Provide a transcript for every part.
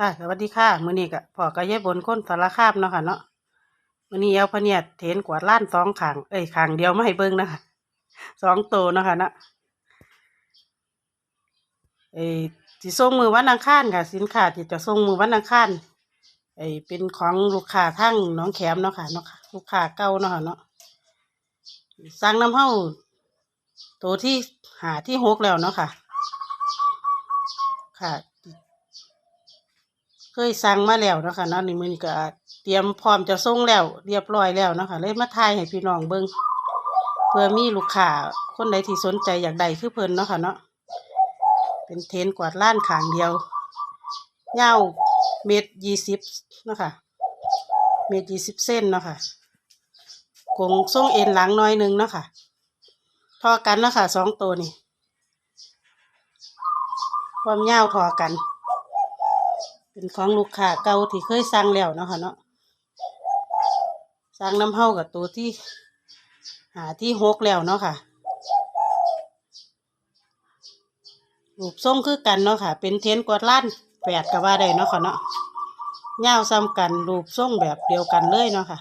ค่ะสวัสดีค่ะมื้อนี้ก็พ่อก็ยายบนคนสารคามเนาะค่ะเนาะมื้อนี้เอาพะเนียดเถนกวาดล้านสองขางเอ้ยขางเดียวไมาให้เบิ่งนะคะสองโตเนาะค่ะเนาะเอ้ยสิส่งมือวันอังคารค่ะ สินค้าที่จะส่งมือวันอังคารไอ้เป็นของลูกค้าทั้งน้องแขมเนาะค่ะเนาะค่ะลูกค้าเก่าเนาะค่ะเนาะสั่งน้ำเฮาตัวที่หาที่หกแล้วเนาะค่ะ ค่ะ ยสั่งมาแล้วนะคะเนาะนี่มันก็เตรียมพร้อมจะส่งแล้ว เรียบร้อยแล้วนะคะเลยมาถ่ายให้พี่น้องเบิ่งเพื่อมีลูกค้าคนใดที่สนใจอยากได้คือเพิ่นเนาะค่ะเนาะเป็นเทนกวาดล้านขางเดียวยาวเมตรยี่สิบนะคะเมตรยี่สิบเส้นเนาะค่ะกงทรงเอ็นหลังน้อยหนึงเนาะค่ะทอกันเนาะค่ะสองตัวนี่ความยาวทอกัน เป็นของลูกค้าเก่าที่เคยสั่งแล้วเนาะค่ะเนาะสั่งน้ำเฮากับตัวที่หาที่หกแล้วเนาะค่ะรูปทรงคือกันเนาะค่ะ เป็นเทนกวาดล้านแปดก็ว่าได้เนาะค่ะเนาะยาซ้ำกันรูปทรงแบบเดียวกันเลยเนาะค่ะ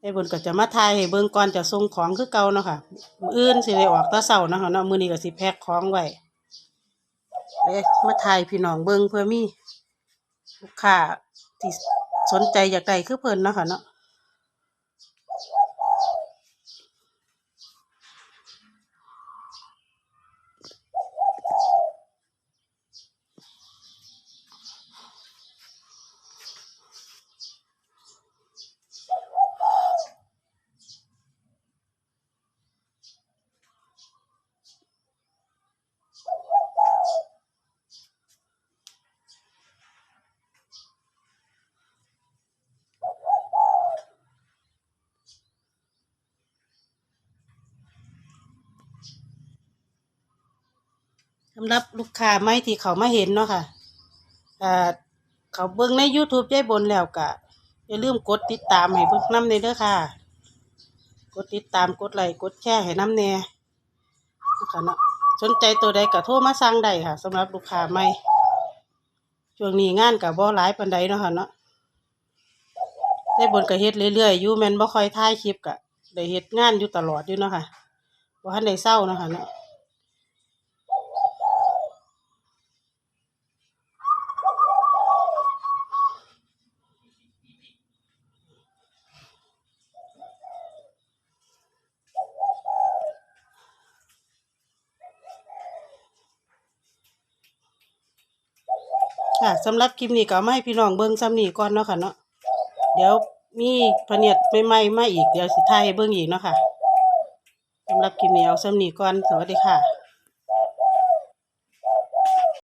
ไอ้บนก็จะมาทายให้เบิ่งก่อนจะส่งของคือเก่าเนาะค่ะมื้ออื่นสิได้ออกตะเช้าเนาะค่ะเนาะมื้อนี้ก็สิแพ็คของไว้ เลยมาถ่ายพี่น้องเบิงเพื่อมีลูกค้าที่สนใจอยากได้คือเพิ่นเนาะค่ะเนาะ สำหรับลูกค้าใหม่ที่เขามาเห็นเนาะค่ะอ่าเขาเบิ่งใน YouTube ยายบนแล้วก็อย่าลืมกดติดตามให้เบิ่งนำเด้อค่ะ กดติดตามกดไลค์กดแชร์ให้น้ำแน่นะคะเนาะสนใจตัวใดก็โทรมาสั่งได้ค่ะสำหรับลูกค้าใหม่ช่วงนี้งานก็บ่หลายปานใดเนาะค่ะเนาะได้บนก็เฮ็ดเรื่อยๆอยู่แม่นบ่ค่อยถ่ายคลิปก็ได้เฮ็ดงานอยู่ตลอดอยู่เนาะค่ะบ่ทันได้เศร้าเนาะค่ะเนาะ ค่ะสำหรับคลิปนี้ก็เอามาให้พี่น้องเบิ้งซ้ำนี่ก่อนเนาะค่ะเนาะเดี๋ยวมีพเนียดไม่ไมาอีกเดี๋ยวสิถ่ายให้เบิ้งอีกเนาะค่ะสำหรับคลิปนี้เอาซ้ำนี่ก่อนสวัสดีค่ะ